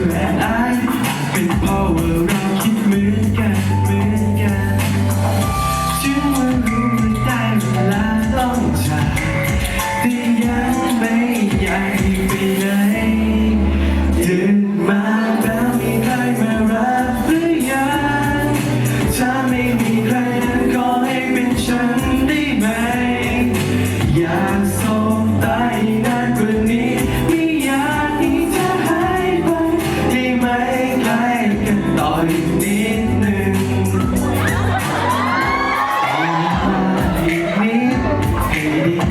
ธอแลเป็นเพราะเราคิดเหมือนกันเหมือนกันจึงมารู้ว่าไเวลาต้องจากแต่ยังไม่ใหญ่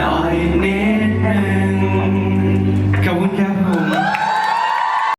Nói